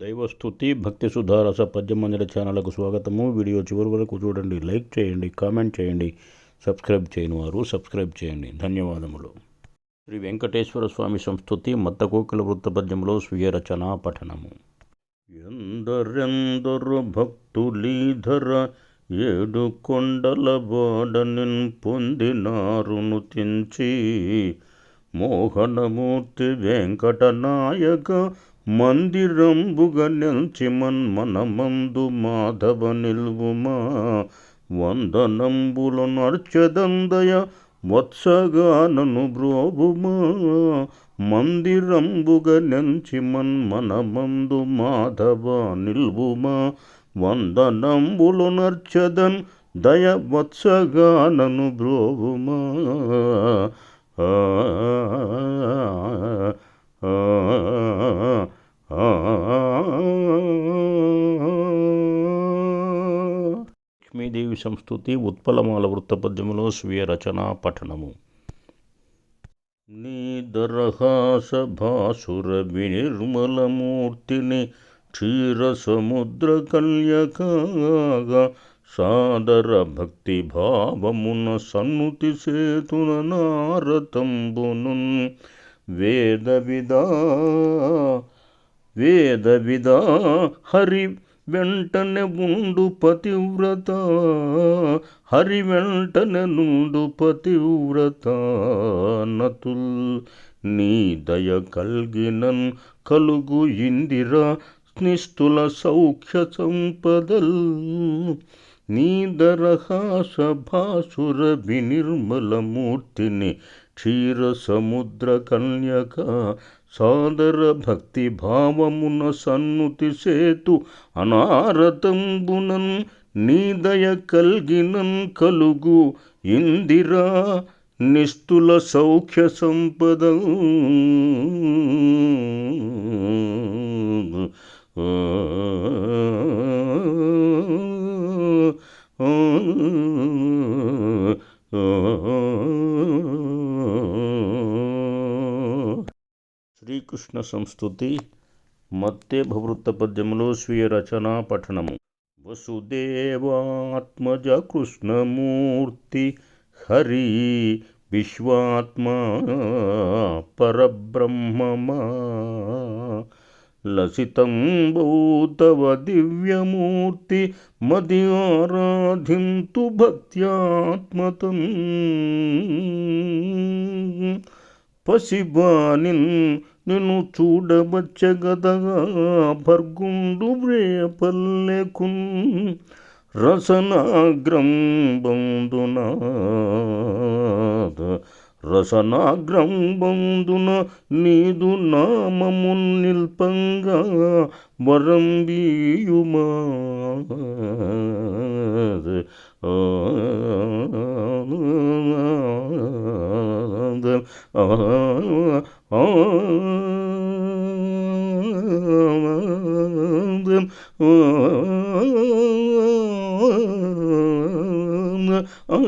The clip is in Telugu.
దైవస్థుతి భక్తి సుధారస పద్యమందిర ఛానళ్ళకు స్వాగతము. వీడియో చివరి వరకు చూడండి లైక్ చేయండి కామెంట్ చేయండి సబ్స్క్రైబ్ చేయని వారు సబ్స్క్రైబ్ చేయండి. ధన్యవాదములు. శ్రీ వెంకటేశ్వర స్వామి సంస్థుతి మత్తకోకిల వృత్తపద్యంలో స్వీయ రచన పఠనము. ఎందరెందరు భక్తులీధర ఏడు కొండల వాడనిన్ పొందినారును తించి మోహనమూర్తి వెంకటనాయక మందిరంబుగ నెల్చి మన్మనమందు మాధవ నిల్వుమా. వందనంబులు నర్చదందయ వత్సగానను బ్రోబుమా మందిరంబుగ నెంచి మన్మనమందు మాధవ నిల్వుమా. వందనంబులు నర్చదన్ దయ వత్సగానను బ్రోవుమా. లక్ష్మీదేవి సంస్థుతి ఉత్పలమాల వృత్తపద్యములో స్వీయ రచన పఠనము. నీ దరహాస భాసుర వినిర్మలమూర్తిని క్షీర సముద్ర కల్యకాగా సాదర భక్తి భావమున సన్నుతి సేతున నారతంబును వేద విదా వేద విదా హరి వెంటనే ఉండు పతివ్రత. హరి వెంటనే నుండు పతివ్రత. నతుల్ నీ దయ కల్గినన్ కలుగు ఇందిర స్నిస్తుల సౌఖ్య సంపదల్. నీదరహాస భాసుర వినిర్మలమూర్తిని క్షీర సముద్ర కన్యక సాదర భక్తి భావమున సన్నుతి సేతు అనారతంబునన్ నీ దయ కల్గినన్ కలుగు ఇందిరా నిస్తుల సౌఖ్య సంపద. శ్రీకృష్ణ సంస్థుతి మత్తేభవృత్త పద్యములో స్వీయ రచనా పఠనము. వసుదేవాత్మజ కృష్ణమూర్తి హరి విశ్వాత్మా పరబ్రహ్మమా లసితం బౌతవ దివ్యమూర్తి మది ఆరాధింతు భక్త్యాత్మతం. పశివానిన్ నిన్ను చూడబచ్చగదగా భర్గుండు రేపల్లెకున్ రసనాగ్రంబందున రసనాగ్రంబందున నీదు నామము నిల్పంగా వరంబీయుమా ఆ oh aldım aldım